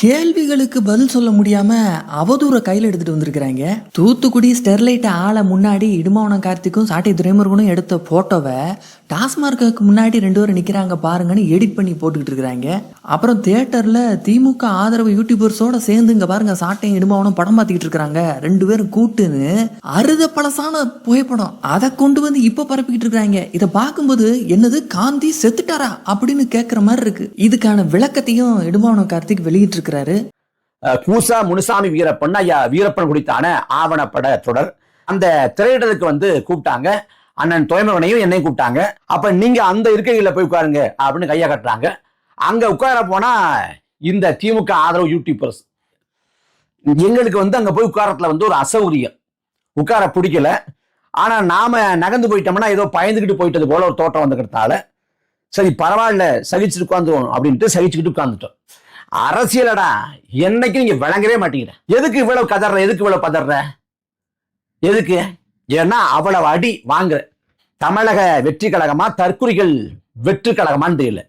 கேள்விகளுக்கு பதில் சொல்ல முடியாம அவதூற கையில் எடுத்துட்டு வந்திருக்கிறாங்க. தூத்துக்குடி ஸ்டெர்லைட் ஆளை முன்னாடி இடுமாவனம் கார்த்திக்கும் சாட்டை துரைமுருகனும் எடுத்த போட்டோவை டாஸ்மார்க்கு முன்னாடி ரெண்டு பேரும் நிக்கிறாங்க பாருங்கன்னு எடிட் பண்ணி போட்டுக்கிட்டு இருக்கிறாங்க. அப்புறம் தியேட்டர்ல திமுக ஆதரவு யூடியூபர்ஸோட சேர்ந்து இங்க பாருங்க சாட்டையும் இடுமாவனும் படம் பார்த்துக்கிட்டு இருக்கிறாங்க. ரெண்டு பேரும் கூட்டுன்னு அறுத பழசான புகைப்படம். அதை கொண்டு வந்து இப்ப பரப்பிக்கிட்டு இருக்கிறாங்க. இதை பார்க்கும்போது என்னது காந்தி செத்துட்டாரா அப்படின்னு கேட்குற மாதிரி இருக்கு. இதுக்கான விளக்கத்தையும் இடுமாவனம் கார்த்திக் வெளியிட்டு இருக்கிறாரு கூசா முனுசாமி வீரப்பன் ஐயா வீரப்பன் குடித்தான ஆவணப்பட தொடர். அந்த திரையிடலுக்கு வந்து கூப்பிட்டாங்க. அண்ணன் துறைமுகனையும் என்னையும் கூப்பிட்டாங்க. அப்ப நீங்க அந்த இருக்கைகளில் போய் உட்காருங்க அப்படின்னு கையை கட்டுறாங்க. அங்க உட்கார போனா இந்த திமுக ஆதரவு யூடியூபர்ஸ் எங்களுக்கு வந்து அங்க போய் உட்காரத்துல வந்து ஒரு அசௌகரியம். உட்கார பிடிக்கல. ஆனா நாம நகர்ந்து போயிட்டோம்னா ஏதோ பயந்துக்கிட்டு போயிட்டது போல ஒரு தோட்டம் வந்துக்கிறதால. சரி பரவாயில்ல சகிச்சுட்டு உட்காந்துருவோம் அப்படின்ட்டு சகிச்சுக்கிட்டு உட்காந்துட்டோம். அரசியலடா என்னைக்கு நீங்க விளங்கவே மாட்டீங்க. எதுக்கு இவ்வளவு கதற எதுக்கு இவ்வளவு பதற? எதுக்கு? ஏன்னா அவ்வளவு அடி வாங்குற தமிழக வெற்றி கழகமா தற்குறிகள் வெற்றி கழகமான்னு தெரியல.